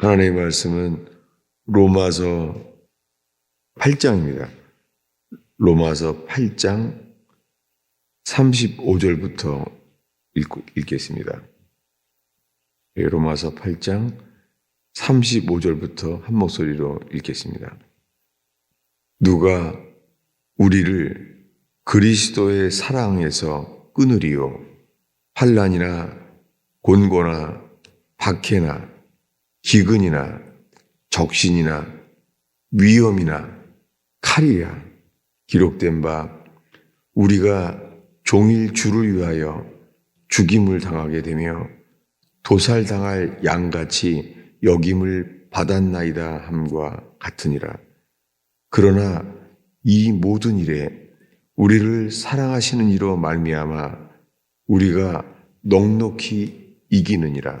하나님의 말씀은 로마서 8장입니다. 로마서 8장 35절부터 읽고, 읽겠습니다. 예, 로마서 8장 35절부터 한 목소리로 읽겠습니다. 누가 우리를 그리스도의 사랑에서 끊으리요 환란이나 곤고나 박해나 기근이나 적신이나 위험이나 칼이야 기록된 바 우리가 종일 주를 위하여 죽임을 당하게 되며 도살당할 양같이 여김을 받았나이다 함과 같으니라. 그러나 이 모든 일에 우리를 사랑하시는 이로 말미암아 우리가 넉넉히 이기느니라.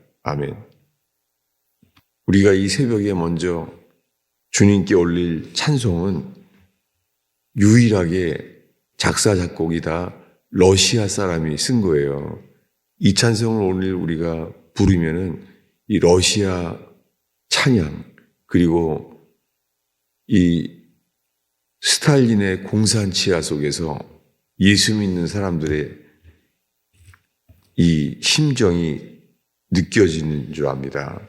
아멘. 우리가 이 새벽에 먼저 주님께 올릴 찬송은 유일하게 작사, 작곡이 다 러시아 사람이 쓴 거예요. 이 찬송을 오늘 우리가 부르면은 이 러시아 찬양, 그리고 이 스탈린의 공산치하 속에서 예수 믿는 사람들의 이 심정이 느껴지는 줄 압니다.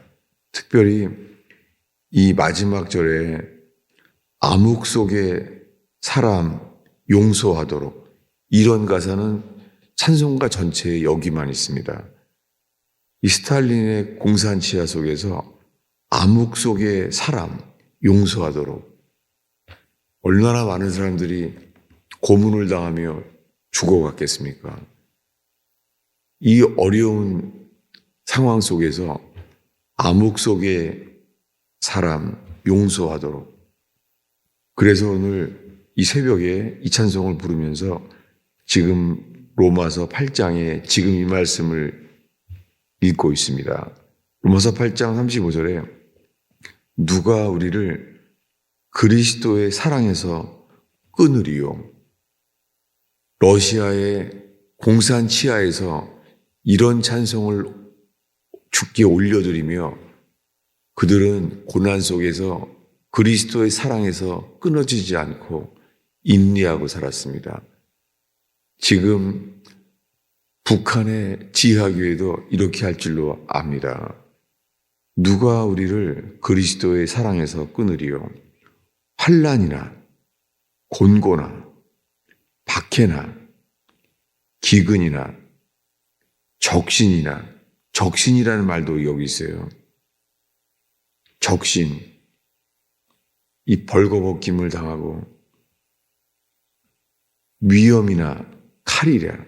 특별히 이 마지막 절에 암흑 속의 사람 용서하도록 이런 가사는 찬송가 전체에 여기만 있습니다. 이 스탈린의 공산치하 속에서 암흑 속의 사람 용서하도록 얼마나 많은 사람들이 고문을 당하며 죽어갔겠습니까? 이 어려운 상황 속에서 암흑 속의 사람 용서하도록 그래서 오늘 이 새벽에 이 찬송을 부르면서 지금 로마서 8장에 지금 이 말씀을 읽고 있습니다. 로마서 8장 35절에 누가 우리를 그리스도의 사랑에서 끊으리요. 러시아의 공산 치하에서 이런 찬송을 죽게 올려드리며 그들은 고난 속에서 그리스도의 사랑에서 끊어지지 않고 인내하고 살았습니다. 지금 북한의 지하교회도 이렇게 할 줄로 압니다. 누가 우리를 그리스도의 사랑에서 끊으리요? 환란이나 곤고나 박해나 기근이나 적신이나 적신이라는 말도 여기 있어요. 적신. 이 벌거벗김을 당하고 위험이나 칼이랴.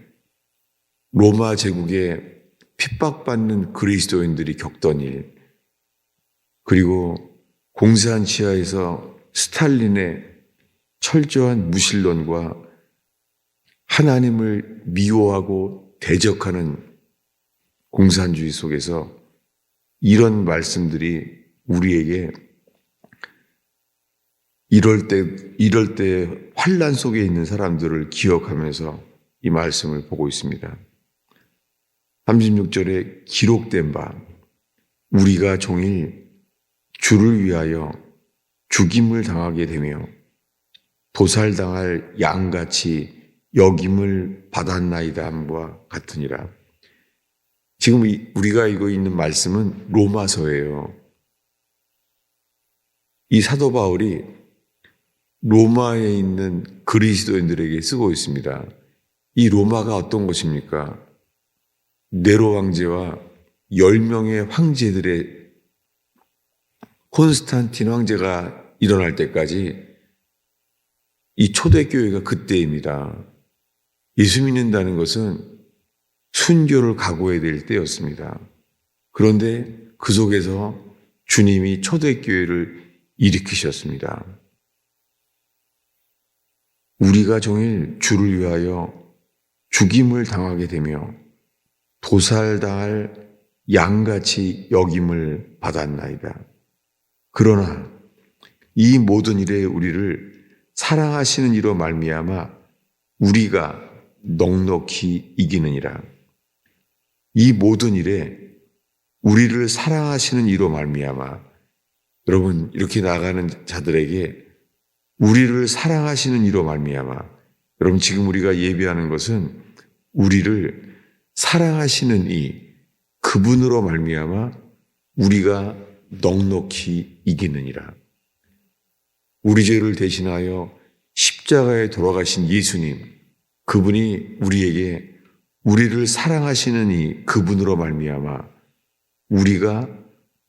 로마 제국에 핍박받는 그리스도인들이 겪던 일. 그리고 공산 치하에서 스탈린의 철저한 무신론과 하나님을 미워하고 대적하는 공산주의 속에서 이런 말씀들이 우리에게 이럴 때 이럴 때 환란 속에 있는 사람들을 기억하면서 이 말씀을 보고 있습니다. 36절에 기록된 바 우리가 종일 주를 위하여 죽임을 당하게 되며 도살당할 양같이 여김을 받았나이다 함과 같으니라. 지금 우리가 이거 있는 말씀은 로마서예요. 이 사도 바울이 로마에 있는 그리스도인들에게 쓰고 있습니다. 이 로마가 어떤 곳입니까? 네로 황제와 10명의 황제들의 콘스탄틴 황제가 일어날 때까지 이 초대교회가 그때입니다. 예수 믿는다는 것은 순교를 각오해야 될 때였습니다. 그런데 그 속에서 주님이 초대교회를 일으키셨습니다. 우리가 종일 주를 위하여 죽임을 당하게 되며 도살당할 양같이 여김을 받았나이다. 그러나 이 모든 일에 우리를 사랑하시는 이로 말미암아 우리가 넉넉히 이기느니라. 이 모든 일에 우리를 사랑하시는 이로 말미암아 여러분 이렇게 나가는 자들에게 우리를 사랑하시는 이로 말미암아 여러분 지금 우리가 예배하는 것은 우리를 사랑하시는 이 그분으로 말미암아 우리가 넉넉히 이기느니라. 우리 죄를 대신하여 십자가에 돌아가신 예수님, 그분이 우리에게 우리를 사랑하시는 이 그분으로 말미암아 우리가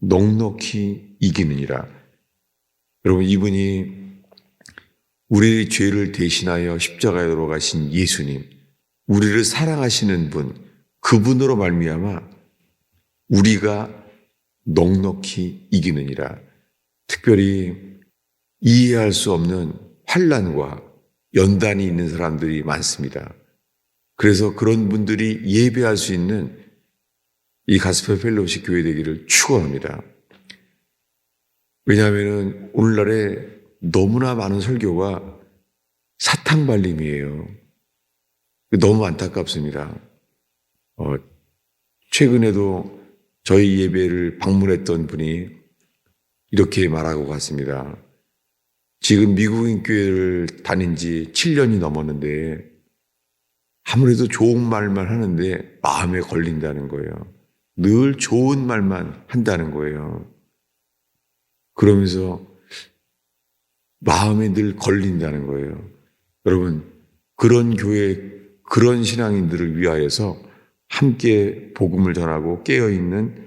넉넉히 이기느니라. 여러분 이분이 우리의 죄를 대신하여 십자가에 돌아가신 예수님, 우리를 사랑하시는 분, 그분으로 말미암아 우리가 넉넉히 이기느니라. 특별히 이해할 수 없는 환란과 연단이 있는 사람들이 많습니다. 그래서 그런 분들이 예배할 수 있는 이 가스펠 펠로우십 교회 되기를 축원합니다. 왜냐하면 오늘날에 너무나 많은 설교가 사탕 발림이에요. 너무 안타깝습니다. 어, 최근에도 저희 예배를 방문했던 분이 이렇게 말하고 갔습니다. 지금 미국인 교회를 다닌 지 7년이 넘었는데 아무래도 좋은 말만 하는데 마음에 걸린다는 거예요. 늘 좋은 말만 한다는 거예요. 그러면서 마음에 늘 걸린다는 거예요. 여러분, 그런 교회, 그런 신앙인들을 위하여서 함께 복음을 전하고 깨어있는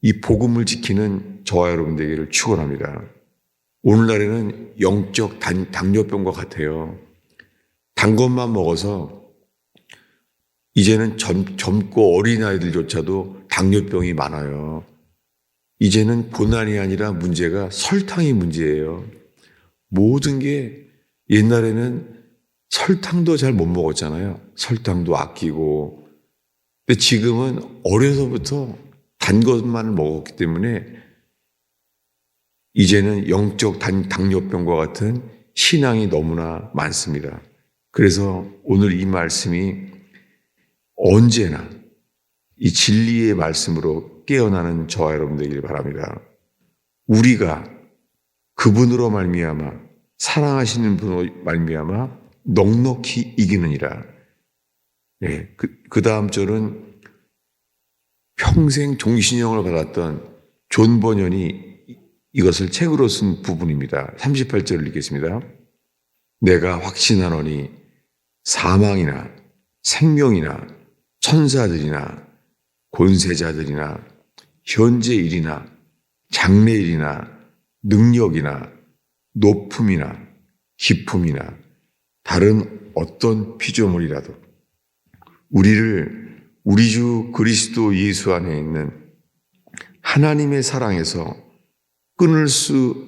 이 복음을 지키는 저와 여러분 되기를 축원합니다. 오늘날에는 영적 단, 당뇨병과 같아요. 단 것만 먹어서 이제는 젊, 젊고 어린 아이들조차도 당뇨병이 많아요. 이제는 고난이 아니라 문제가 설탕이 문제예요. 모든 게 옛날에는 설탕도 잘 못 먹었잖아요. 설탕도 아끼고. 근데 지금은 어려서부터 단 것만 먹었기 때문에 이제는 영적 단, 당뇨병과 같은 신앙이 너무나 많습니다. 그래서 오늘 이 말씀이 언제나 이 진리의 말씀으로 깨어나는 저와 여러분 되기를 바랍니다. 우리가 그분으로 말미암아 사랑하시는 분으로 말미암아 넉넉히 이기느니라. 예, 그, 그 다음 절은 평생 종신형을 받았던 존 버년이 이것을 책으로 쓴 부분입니다. 38절을 읽겠습니다. 내가 확신하노니 사망이나 생명이나 천사들이나 권세자들이나 현재 일이나 장래 일이나 능력이나 높음이나 기품이나 다른 어떤 피조물이라도 우리를 우리 주 그리스도 예수 안에 있는 하나님의 사랑에서 끊을 수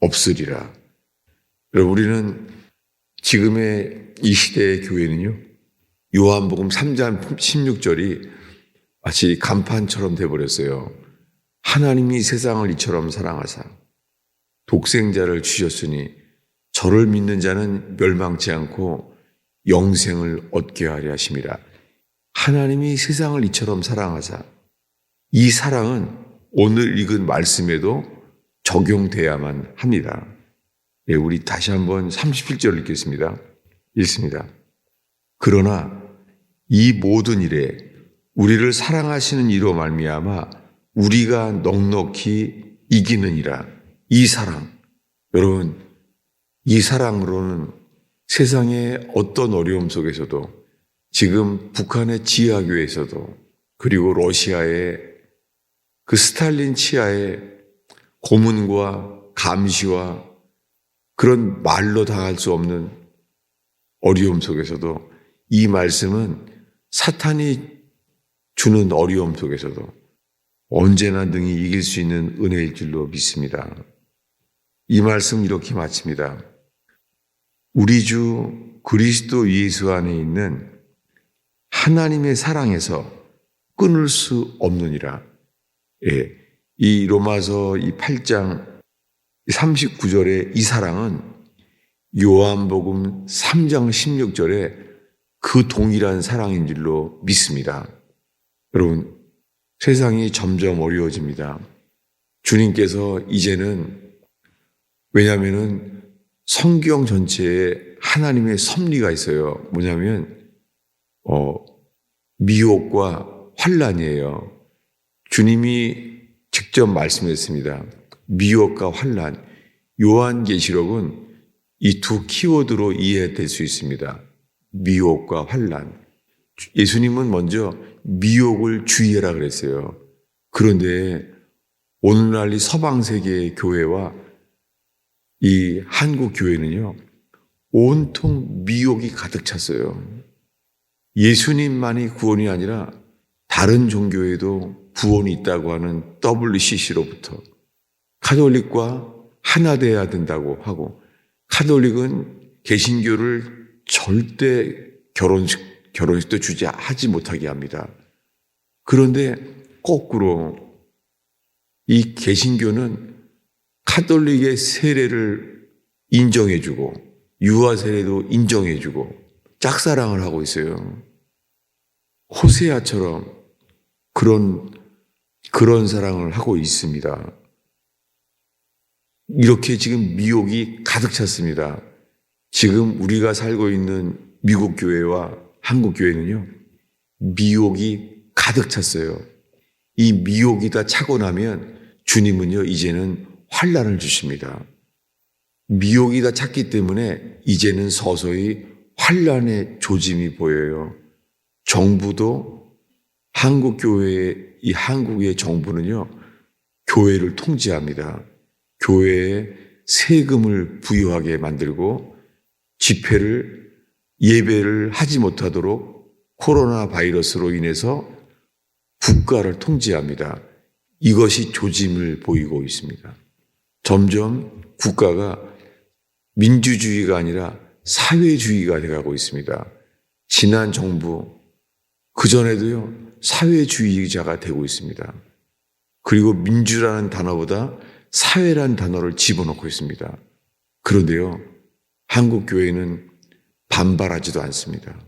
없으리라. 우리는 지금의 이 시대의 교회는요, 요한복음 3장 16절이 마치 간판처럼 돼버렸어요. 하나님이 세상을 이처럼 사랑하사 독생자를 주셨으니 저를 믿는 자는 멸망치 않고 영생을 얻게 하려 하심이라. 하나님이 세상을 이처럼 사랑하사 이 사랑은 오늘 읽은 말씀에도 적용돼야만 합니다. 네, 우리 다시 한번 37절 읽겠습니다. 읽습니다. 그러나 이 모든 일에 우리를 사랑하시는 이로 말미암아 우리가 넉넉히 이기는이라 이 사랑. 여러분 이 사랑으로는 세상의 어떤 어려움 속에서도 지금 북한의 지하교에서도 그리고 러시아의 그 스탈린 치하의 고문과 감시와 그런 말로 당할 수 없는 어려움 속에서도 이 말씀은 사탄이 주는 어려움 속에서도 언제나 능히 이길 수 있는 은혜일 줄로 믿습니다. 이 말씀 이렇게 마칩니다. 우리 주 그리스도 예수 안에 있는 하나님의 사랑에서 끊을 수 없느니라. 예. 이 로마서 이 8장 39절의 이 사랑은 요한복음 3장 16절에 그 동일한 사랑인 줄로 믿습니다. 여러분, 세상이 점점 어려워집니다. 주님께서 이제는 왜냐하면은 성경 전체에 하나님의 섭리가 있어요. 뭐냐면 어, 미혹과 환란이에요. 주님이 직접 말씀했습니다. 미혹과 환란. 요한계시록은 이 두 키워드로 이해될 수 있습니다. 미혹과 환란. 예수님은 먼저 미혹을 주의해라 그랬어요. 그런데 오늘날 이 서방 세계의 교회와 이 한국 교회는요, 온통 미혹이 가득 찼어요. 예수님만이 구원이 아니라 다른 종교에도 구원이 있다고 하는 WCC로부터 카톨릭과 하나 돼야 된다고 하고 카톨릭은 개신교를 절대 결혼식 결혼식도 주지 하지 못하게 합니다. 그런데 거꾸로 이 개신교는 카톨릭의 세례를 인정해주고 유아 세례도 인정해주고 짝사랑을 하고 있어요. 호세아처럼 그런 그런 사랑을 하고 있습니다. 이렇게 지금 미혹이 가득 찼습니다. 지금 우리가 살고 있는 미국 교회와 한국 교회는요, 미혹이 가득 찼어요. 이 미혹이 다 차고 나면 주님은요, 이제는 환란을 주십니다. 미혹이 다 찼기 때문에 이제는 서서히 환란의 조짐이 보여요. 정부도 한국 교회의 이 한국의 정부는요, 교회를 통제합니다. 교회에 세금을 부여하게 만들고 집회를 예배를 하지 못하도록 코로나 바이러스로 인해서 국가를 통제합니다. 이것이 조짐을 보이고 있습니다. 점점 국가가 민주주의가 아니라 사회주의가 돼가고 있습니다. 지난 정부, 그전에도요, 사회주의자가 되고 있습니다. 그리고 민주라는 단어보다 사회라는 단어를 집어넣고 있습니다. 그런데요, 한국 교회는 반발하지도 않습니다.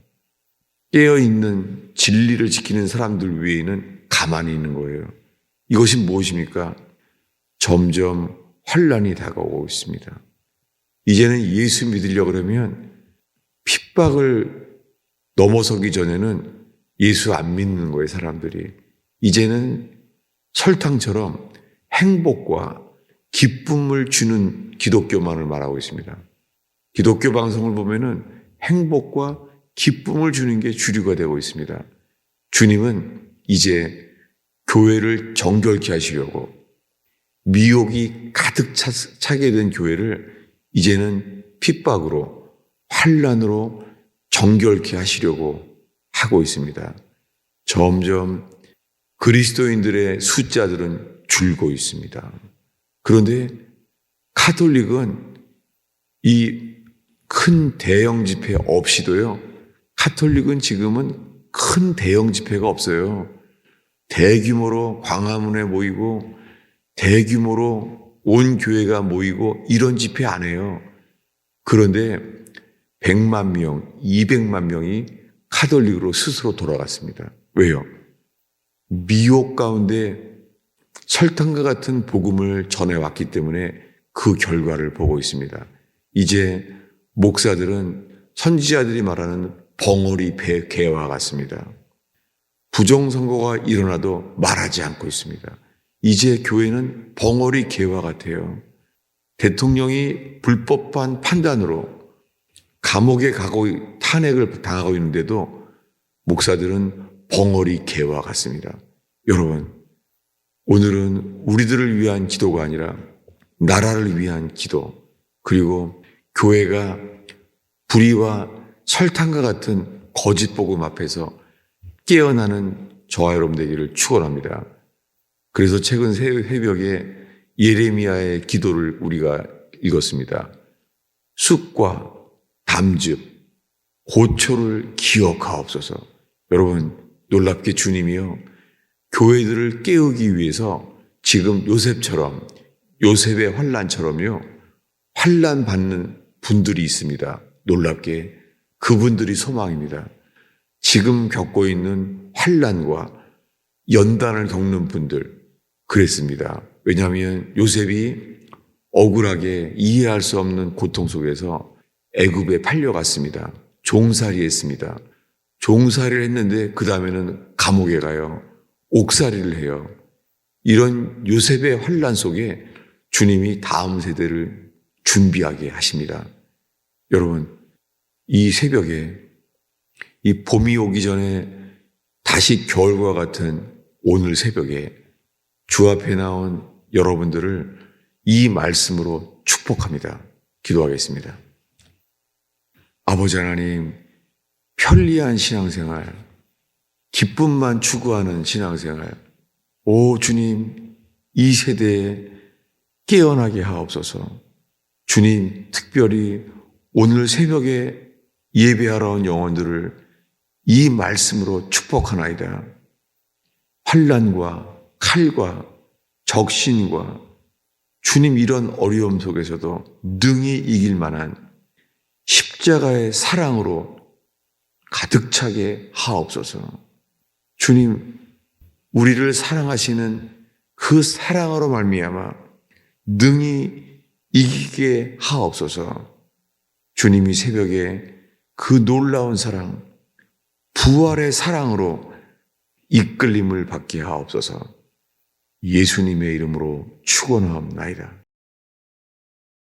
깨어 있는 진리를 지키는 사람들 위에는 가만히 있는 거예요. 이것이 무엇입니까? 점점 환란이 다가오고 있습니다. 이제는 예수 믿으려 그러면 핍박을 넘어서기 전에는 예수 안 믿는 거예요, 사람들이. 이제는 설탕처럼 행복과 기쁨을 주는 기독교만을 말하고 있습니다. 기독교 방송을 보면은 행복과 기쁨을 주는 게 주류가 되고 있습니다. 주님은 이제 교회를 정결케 하시려고 미혹이 가득 차, 차게 된 교회를 이제는 핍박으로 환란으로 정결케 하시려고 하고 있습니다. 점점 그리스도인들의 숫자들은 줄고 있습니다. 그런데 카톨릭은 이 큰 대형 집회 없이도요, 카톨릭은 지금은 큰 대형 집회가 없어요. 대규모로 광화문에 모이고, 대규모로 온 교회가 모이고, 이런 집회 안 해요. 그런데 100만 명, 200만 명이 카톨릭으로 스스로 돌아갔습니다. 왜요? 미혹 가운데 설탕과 같은 복음을 전해왔기 때문에 그 결과를 보고 있습니다. 이제 목사들은 선지자들이 말하는 벙어리 배 개와 같습니다. 부정선거가 일어나도 말하지 않고 있습니다. 이제 교회는 벙어리 개와 같아요. 대통령이 불법한 판단으로 감옥에 가고 탄핵을 당하고 있는데도 목사들은 벙어리 개와 같습니다. 여러분, 오늘은 우리들을 위한 기도가 아니라 나라를 위한 기도, 그리고 교회가 불의와 설탕과 같은 거짓 복음 앞에서 깨어나는 저와 여러분 되기를 축원합니다. 그래서 최근 새- 새벽에 예레미야의 기도를 우리가 읽었습니다. 쑥과 담즙, 고초를 기억하옵소서. 여러분, 놀랍게 주님이요. 교회들을 깨우기 위해서 지금 요셉처럼, 요셉의 환란처럼요. 환란 받는 분들이 있습니다. 놀랍게 그분들이 소망입니다. 지금 겪고 있는 환란과 연단을 겪는 분들 그랬습니다. 왜냐하면 요셉이 억울하게 이해할 수 없는 고통 속에서 애굽에 팔려갔습니다. 종살이했습니다. 종살이를 했는데 그 다음에는 감옥에 가요. 옥살이를 해요. 이런 요셉의 환란 속에 주님이 다음 세대를 준비하게 하십니다. 여러분, 이 새벽에 이 봄이 오기 전에 다시 겨울과 같은 오늘 새벽에 주 앞에 나온 여러분들을 이 말씀으로 축복합니다. 기도하겠습니다. 아버지 하나님, 편리한 신앙생활, 기쁨만 추구하는 신앙생활, 오 주님, 이 세대에 깨어나게 하옵소서. 주님, 특별히 오늘 새벽에 예배하러 온 영혼들을 이 말씀으로 축복하나이다. 환란과 칼과 적신과 주님 이런 어려움 속에서도 능히 이길 만한 십자가의 사랑으로 가득 차게 하옵소서. 주님, 우리를 사랑하시는 그 사랑으로 말미암아 능히 이기게 하옵소서. 주님이 새벽에 그 놀라운 사랑, 부활의 사랑으로 이끌림을 받게 하옵소서. 예수님의 이름으로 축원하옵나이다.